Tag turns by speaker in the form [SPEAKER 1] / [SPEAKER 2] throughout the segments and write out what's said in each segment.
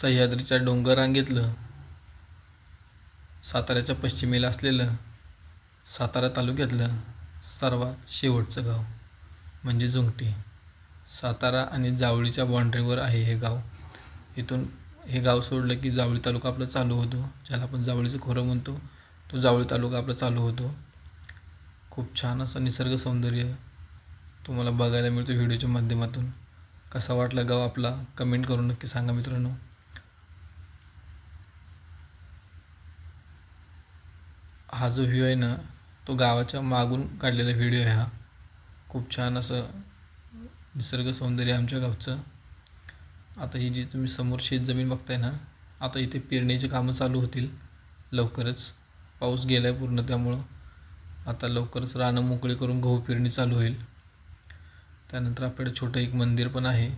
[SPEAKER 1] सह्याद्रीच्या डोंगर रांगेतलं. साताऱ्याच्या पश्चिमेला असलेलं सातारा तालुक्यातलं सर्वात शेवटचं गाव म्हणजे जुंगटी सातारा आणि जावळीच्या बाँड्रीवर आहे हे गाव. इथून हे गाव सोडलं की जावळी तालुका आपला चालू होतो ज्याला आपण जावळीचं खोरं म्हणतो. तो जावळी तालुका आपला चालू होतो. खूप छान असं निसर्ग सौंदर्य तुम्हाला बघायला मिळतो व्हिडिओच्या माध्यमातून. कसा वाटला गाव आपला? कमेंट करून नक्की सांगा मित्रांनो. हा जो व्ह्यू आहे ना तो गावाच्या मागून काढलेला व्हिडिओ आहे हा. खूप छान असं निसर्ग सौंदर्य आमच्या गावचं. आता ही जी तुम्ही समोर शेत जमीन बघताय ना आता इथे पेरणीचे कामं चालू होतील लवकरच. पाऊस गेला आहे पूर्ण त्यामुळं. आता लवकरच रानं मोकळी करून गहू पेरणी चालू होईल. त्यानंतर आपल्याकडे छोटं एक मंदिर पण आहे.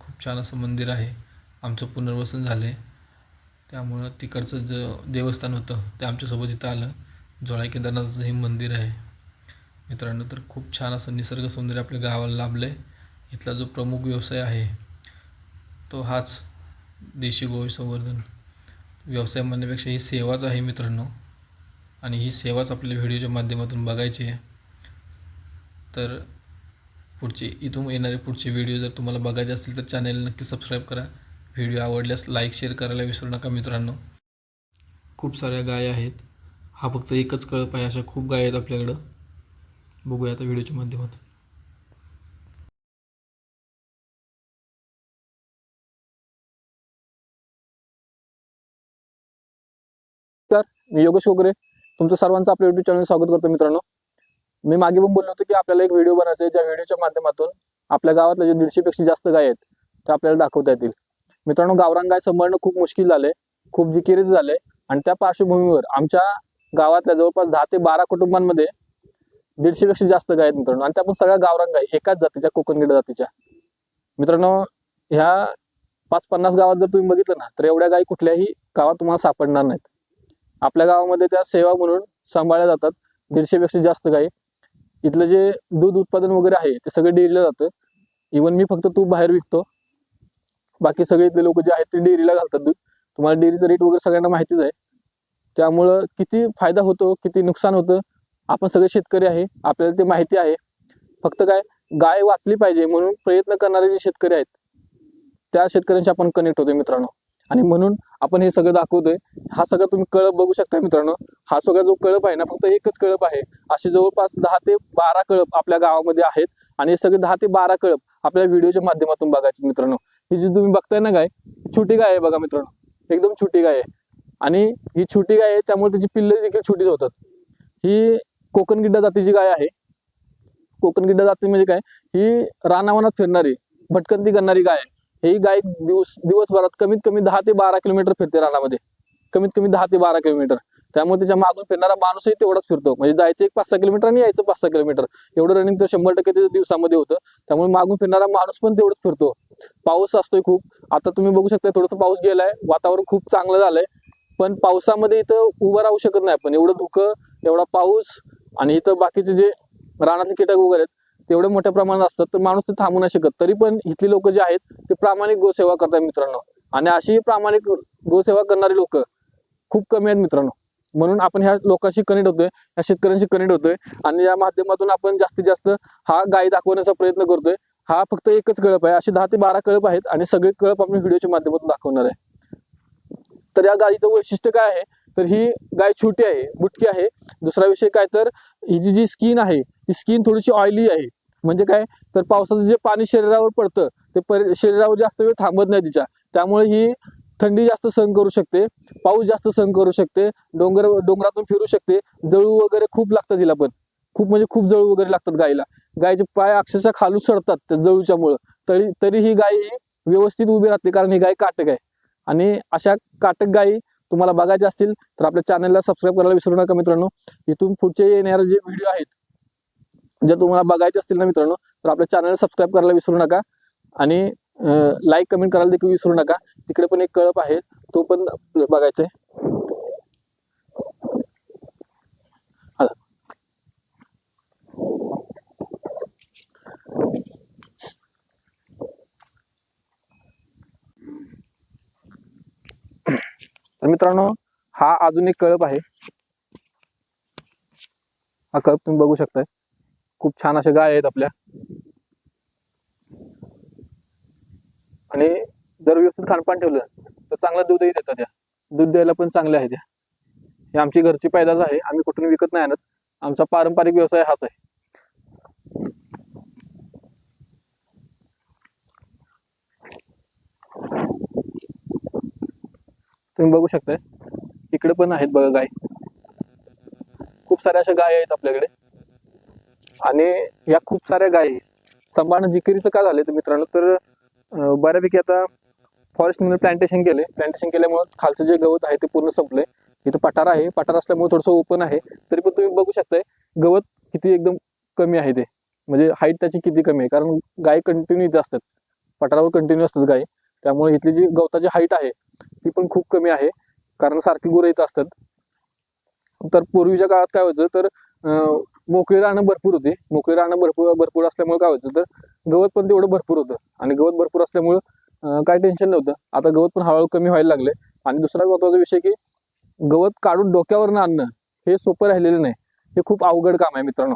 [SPEAKER 1] खूप छान असं मंदिर आहे. आमचं पुनर्वसन झालं आहे त्यामुळं तिकडचं जे देवस्थान होतं ते आमच्यासोबत इथं आलं. जोळा केदारनाथाचं हे मंदिर आहे. मित्रांनो तर खूप छान असं निसर्ग सौंदर्य आपल्या गावाला लाभलं आहे इथला जो प्रमुख व्यवसाय आहे तो हाच देशी गोवी संवर्धन. व्यवसाय म्हणण्यापेक्षा ही सेवाच आहे मित्रांनो. आणि ही सेवाच आपल्या व्हिडिओच्या माध्यमातून बघायची आहे. तर पुढचे इथून येणारे पुढचे व्हिडिओ जर तुम्हाला बघायचे असतील तर चॅनेल नक्की सबस्क्राईब करा. व्हिडिओ आवडल्यास लाईक शेअर करायला विसरू नका मित्रांनो. खूप साऱ्या गाय आहेत. हा फक्त एकच कळप आहे अशा खूप गाय आहेत आपल्याकडं. बघूया आता व्हिडिओच्या माध्यमातून.
[SPEAKER 2] मी योगेश वगैरे तुमचं सर्वांचं आपल्या युट्यूब चॅनल स्वागत करतो मित्रांनो. मी मागे पण बोललो होतो की आपल्याला एक व्हिडिओ बनायचा आहे ज्या व्हिडिओच्या माध्यमातून आपल्या गावातल्या जे दीडशेपेक्षा जास्त गाय आहेत त्या आपल्याला दाखवता येतील. मित्रांनो गावरान गाय सांभाळणं खूप मुश्किल झालंय खूप जिकिरीच झालंय. आणि त्या पार्श्वभूमीवर आमच्या गावातल्या जवळपास दहा ते बारा कुटुंबांमध्ये दीडशेपेक्षा जास्त गाय आहेत मित्रांनो. आणि त्या पण सगळ्या गावरान गाय एकाच जातीच्या कोकणगिड जातीच्या. मित्रांनो ह्या पाच पन्नास गावात जर तुम्ही बघितलं ना तर एवढ्या गायी कुठल्याही गावात तुम्हाला सापडणार नाहीत. आपल्या गावामध्ये त्या सेवा म्हणून सांभाळल्या जातात दीडशेपेक्षा जास्त गाय. इथलं जे दूध उत्पादन वगैरे आहे ते सगळं डेअरीला जातं. इवन मी फक्त तूप बाहेर विकतो. बाकी सगळे इथले लोक जे आहेत ते डेअरीला घालतात दूध. तुम्हाला डेअरीचं रेट वगैरे सगळ्यांना माहितीच आहे. त्यामुळं किती फायदा होतो किती नुकसान होतं आपण सगळे शेतकरी आहे आपल्याला ते माहिती आहे. फक्त काय गाय वाचली पाहिजे म्हणून प्रयत्न करणारे जे शेतकरी आहेत त्या शेतकऱ्यांशी आपण कनेक्ट होतोय मित्रांनो. आणि म्हणून आपण हे सगळं दाखवतोय. हा सगळं तुम्ही कळप बघू शकता मित्रांनो. हा सगळा जो कळप आहे ना फक्त एकच कळप आहे. असे जवळपास दहा ते बारा कळप आपल्या गावामध्ये आहेत. आणि हे सगळे दहा ते बारा कळप आपल्या व्हिडिओच्या माध्यमातून बघायचे मित्रांनो. ही जी तुम्ही बघताय ना गाय छोटी गाय आहे बघा मित्रांनो. एकदम छोटी गाय आहे. आणि ही छोटी गाय आहे त्यामुळे त्याची पिल्ले देखील छोटीच होतात. ही कोकण गिड्डा जातीची गाय आहे. कोकण गिड्डा जाती म्हणजे काय? ही रानावनात फिरणारी भटकंती करणारी गाय आहे. ही गाय दिवस दिवसभरात कमीत कमी दहा ते बारा किलोमीटर फिरते रानामध्ये. कमीत कमी दहा ते बारा किलोमीटर. त्यामुळे त्याच्या मागून फिरणारा माणूसही तेवढाच फिरतो. म्हणजे जायचं एक पाच सहा किलोमीटर आणि यायचं पाच सहा किलोमीटर. एवढं रनिंग तर शंभर टक्के दिवसामध्ये होतं. त्यामुळे मागून फिरणारा माणूस पण तेवढंच फिरतो. पाऊस असतोय खूप. आता तुम्ही बघू शकता थोडंसं पाऊस गेलाय. वातावरण खूप चांगलं झालंय. पण पावसामध्ये इथं उभं राहू शकत नाही आपण. एवढं धुकं एवढा पाऊस आणि इथं बाकीचे जे रानातले कीटक वगैरे आहेत तेवढे मोठ्या प्रमाणात असतात तर माणूस ते थांबू नाही शकत. तरी पण इथली लोक जे आहेत ते प्रामाणिक गोसेवा करतात मित्रांनो. आणि अशी प्रामाणिक गोसेवा करणारी लोक खूप कमी आहेत मित्रांनो. म्हणून आपण ह्या लोकांशी कनेक्ट होतोय ह्या शेतकऱ्यांशी कनेक्ट होतोय आणि या माध्यमातून आपण जास्तीत जास्त हा गाय दाखवण्याचा प्रयत्न करतोय. हा फक्त एकच कळप आहे असे दहा ते बारा कळप आहेत आणि सगळे कळप आपण व्हिडिओच्या माध्यमातून दाखवणार आहे. तर या गायीचं वैशिष्ट्य काय आहे? तर ही गाय छोटी आहे बुटकी आहे. दुसरा विषय काय? तर ही जी जी स्किन आहे ही स्किन थोडीशी ऑइली आहे. म्हणजे काय? तर पावसाचं जे पाणी शरीरावर पडतं ते पर शरीरावर जास्त वेळ थांबत नाही तिच्या. त्यामुळे ही थंडी जास्त सहन करू शकते पाऊस जास्त सहन करू शकते डोंगर डोंगरातून फिरू शकते. जळू वगैरे खूप लागतात तिला पण. खूप म्हणजे खूप जळू वगैरे लागतात गायीला. गायचे पाय अक्षरशः खालू सडतात त्या जळूच्यामुळं. तरी तरी ही गाय ही व्यवस्थित उभी राहते कारण ही गाय काटक आहे. आणि अशा काटक गायी तुम्हाला बघायचे असतील तर आपल्या चॅनलला सबस्क्राईब करायला विसरू नका मित्रांनो. इथून पुढचे येणारे जे व्हिडिओ आहेत जर तुम्हाला बघायचे असतील ना मित्रांनो तर आपल्या चॅनलला सबस्क्राईब करायला विसरू नका. आणि लाईक कमेंट करायला देखील विसरू नका. तिकडे पण एक कळप आहे तो पण बघायचा आहे मित्रांनो हा अजून एक कळप आहे. हा कळप तुम्ही बघू शकताय. खूप छान अशा गाय आहेत आपल्या. आणि जर व्यवस्थित खानपान ठेवलं तर चांगलं दूधही देतात त्या दूध द्यायला पण चांगले आहे त्या हे आमची घरची पैदास आहे. आम्ही कुठून विकत नाही आणत. आमचा पारंपरिक व्यवसाय हाच आहे. तुम्ही बघू शकताय. इकडे पण आहेत बघा गाय. खूप साऱ्या अशा गाय आहेत आपल्याकडे. आणि या खूप साऱ्या गायी सांभाळणं जिकिरीचं का झालं तर मित्रांनो? तर बऱ्यापैकी आता फॉरेस्टमध्ये प्लांटेशन केले प्लांटेशन केल्यामुळे खालचं जे गवत आहे ते पूर्ण संपलंय. इथं पठार आहे. पठार असल्यामुळे थोडंसं ओपन आहे. तरी पण तुम्ही बघू शकताय गवत किती एकदम कमी आहे ते. म्हणजे हाईट त्याची किती कमी आहे? कारण गाय कंटिन्यू इथे असतात. पठारावर कंटिन्यू असतात गाय. त्यामुळे इथली जी गवताची हाईट आहे ती पण खूप कमी आहे. कारण सारखी गुरं इथं असतात. तर पूर्वीच्या काळात काय व्हायचं तर मोकळी राहणं भरपूर होती. मोकळी राहणं भरपूर भरपूर असल्यामुळे काय व्हायचं तर गवत पण तेवढं भरपूर होतं. आणि गवत भरपूर असल्यामुळं काय टेन्शन नव्हतं. आता गवत पण हळूहळू कमी व्हायला लागले आणि दुसरा महत्त्वाचा विषय की गवत काढून डोक्यावरनं आणणं हे सोपं राहिलेलं नाही. हे खूप अवघड काम आहे मित्रांनो.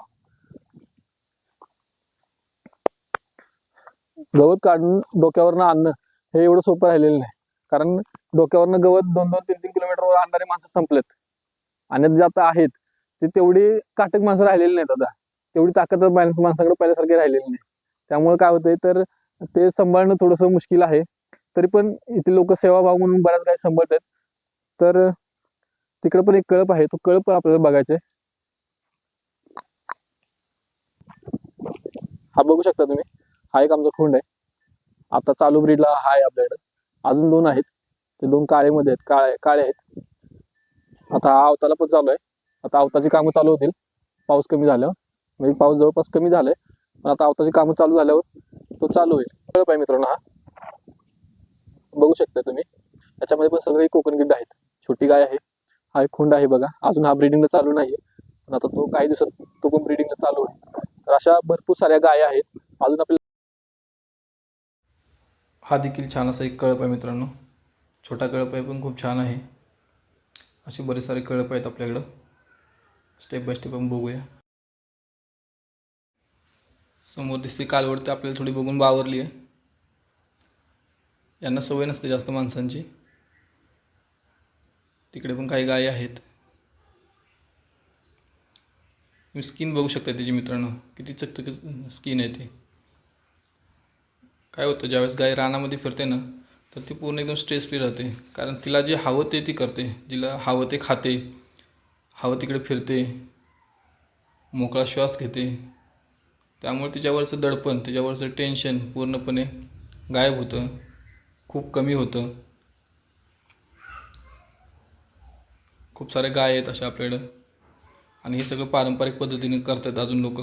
[SPEAKER 2] गवत काढून डोक्यावरनं आणणं हे एवढं सोपं राहिलेलं नाही. कारण डोक्यावरनं गवत दोन दोन तीन तीन किलोमीटरवर आणणारे माणसं संपलेत. आणि जे आता आहेत ते तेवढी काटक माणसं राहिलेली नाहीत आता. तेवढी ताकद माणसाकडे पहिल्यासारखी राहिलेली नाही. त्यामुळे काय होतंय तर ते सांभाळणं थोडंसं मुश्किल आहे. तरी पण इथे लोक सेवाभाव म्हणून बऱ्याच काही सांभाळतात. तर तिकडे पण एक कळप आहे. तो कळप आपल्याला बघायचा आहे हा बघू शकता तुम्ही. हा एक आमचा खुंड आहे. आता चालू ब्रीडला हा आहे आपल्याकडे. अजून दोन आहेत. ते दोन काळेमध्ये आहेत काळे काळे आहेत. आता आवताला पण चालू आहे. आता अवताची कामं चालू होतील. पाऊस कमी झाल्यावर. म्हणजे पाऊस जवळपास कमी झालाय. पण आता आवताची कामं चालू झाल्यावर तो चालू होईल. कळप आहे मित्रांनो हा? बघू शकता तुम्ही. त्याच्यामध्ये पण सगळे कोकण गिड्ड आहेत. छोटी गाय आहे. हा एक खुंड आहे बघा. अजून हा ब्रिडिंगला चालू नाहीये. पण आता तो काही दिवसात तो पण ब्रिडिंगला चालू होईल. तर अशा भरपूर साऱ्या गाय आहेत. अजून आपल्याला
[SPEAKER 1] हा देखील छान असा एक कळप आहे मित्रांनो. छोटा कळप आहे पण खूप छान आहे. असे बरेच सारे कळप आहेत आपल्याकडं. स्टेप बाय स्टेप आपण बघूया. समोर दिसते कालवडते आपल्याला थोडी बघून बावरली आहे. यांना सवय नसते जास्त माणसांची. तिकडे पण काही गायी आहेत. तुम्ही स्किन बघू शकता त्याची मित्रांनो. किती चकचक स्किन आहे ते. काय होतं ज्यावेळेस गाय रानामध्ये फिरते ना तर ती पूर्ण एकदम स्ट्रेस फ्री राहते. कारण तिला जे हवं ते ती करते. जिला हवं ते खाते. हवं तिकडे फिरते. मोकळा श्वास घेते. त्यामुळे तिच्यावरचं दडपण तिच्यावरचं टेन्शन पूर्णपणे गायब होतं. खूप कमी होतं. खूप सारे गाय आहेत अशा आपल्याकडं. आणि हे सगळं पारंपरिक पद्धतीने करतात अजून लोक.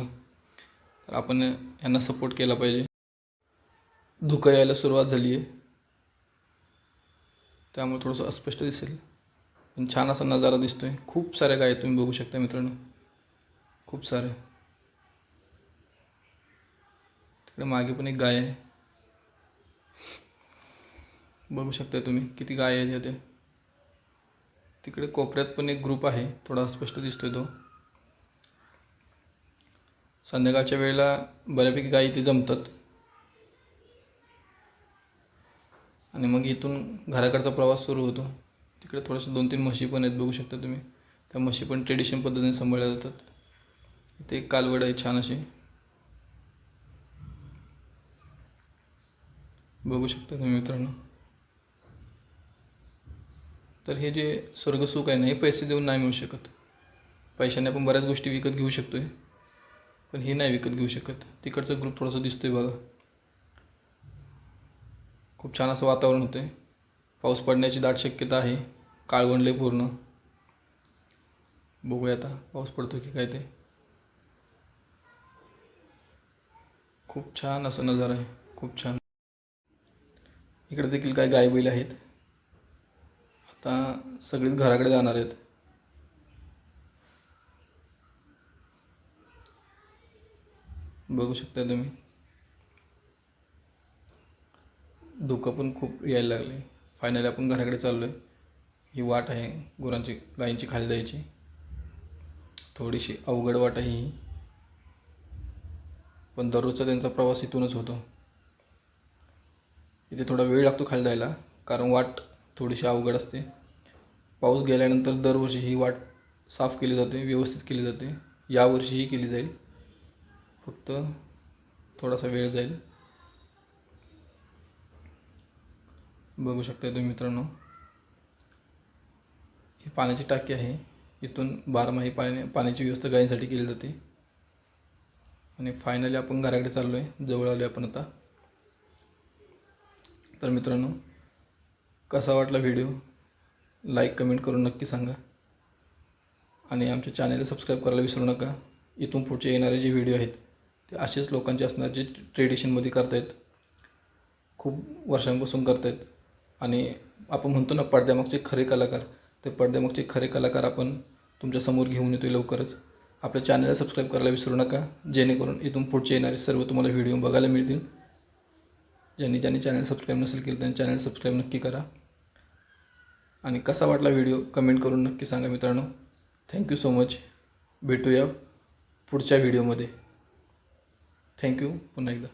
[SPEAKER 1] तर आपण यांना सपोर्ट केला पाहिजे. धुकं यायला सुरुवात झाली आहे त्यामुळे थोडंसं अस्पष्ट दिसेल. पण छान असा नजारा दिसतो आहे खूप साऱ्या गाय आहेत, तुम्ही बघू शकता मित्रांनो. खूप साऱ्या तिकडे मागे पण एक गाय आहे. बघू शकता तुम्ही किती गाय आहेत ते तिकडे कोपऱ्यात पण एक ग्रुप आहे. थोडा स्पष्ट दिसतोय तो. संध्याकाळच्या वेळेला बऱ्यापैकी गायी इथे जमतात. आणि मग इथून घराकडचा प्रवास सुरू होतो. तिकडे थोडंसं दोन तीन म्हशी पण आहेत बघू शकता तुम्ही. त्या म्हशी पण ट्रेडिशन पद्धतीने सांभाळल्या जातात. इथे एक कालवड आहे छान अशी. बघू शकता तुम्ही मित्रांनो. तर हे जे स्वर्गसुख आहे ना हे पैसे देऊन नाही मिळू शकत. पैशाने आपण बऱ्याच गोष्टी विकत घेऊ शकतो आहे पण हे नाही विकत घेऊ शकत. तिकडचा ग्रुप थोडासा दिसतो आहे बघा. खूप छान असं वातावरण होतं. पाऊस पडण्याची दाट शक्यता आहे. काळवंडले पूर्ण. बघूया आता पाऊस पडतो की काय ते. खूप छान असं नजारा आहे. खूप छान. इकडे देखील काही गाय बैल आहेत. आता सगळीच घराकडे जाणार आहेत. बघू शकता तुम्ही. धुकं पण खूप यायला लागले फायनली आपण घराकडे चाललो आहे ही वाट आहे गुरांची गायींची खाली जायची. थोडीशी अवघड वाट आहे ही. पण दररोजचा त्यांचा प्रवास इथूनच होतो. इथे थोडा वेळ लागतो खाली जायला कारण वाट थोडीशी अवघड असते. पाऊस गेल्यानंतर दरवर्षी ही वाट साफ केली जाते व्यवस्थित केली जाते. यावर्षीही केली जाईल. फक्त थोडासा वेळ जाईल. बघू शकता तुम्ही मित्रांनो. ही पाण्याची टाकी आहे. इथून बारमाही पाणी पाण्याची व्यवस्था गायींसाठी केली जाते. आणि फायनली आपण घराकडे चाललो आहे जवळ आलो आहे आपण आता. तर मित्रांनो कसा वाटला व्हिडिओ लाईक कमेंट करून नक्की सांगा. आणि आमच्या चॅनेलला सबस्क्राईब करायला विसरू नका. इथून पुढचे येणारे जे व्हिडिओ आहेत ते असेच लोकांचे असणार जे ट्रेडिशनमध्ये करतायत. खूप वर्षांपासून करतायत. आणि आपण म्हणतो ना पडद्यामागचे खरे कलाकार ते पडद्यामागचे खरे कलाकार आपण तुमच्यासमोर घेऊन येतो लवकरच. आपल्या चॅनलला सबस्क्राईब करायला विसरू नका जेणेकरून इथून पुढचे येणारे सर्व तुम्हाला व्हिडिओ बघायला मिळतील. ज्यांनी ज्यांनी चॅनल सबस्क्राईब नसेल केलं त्यांनी चॅनल सबस्क्राईब नक्की करा. आणि कसा वाटला व्हिडिओ कमेंट करून नक्की सांगा मित्रांनो. थँक्यू सो मच भेटूया पुढच्या व्हिडिओमध्ये थँक्यू पुन्हा एकदा.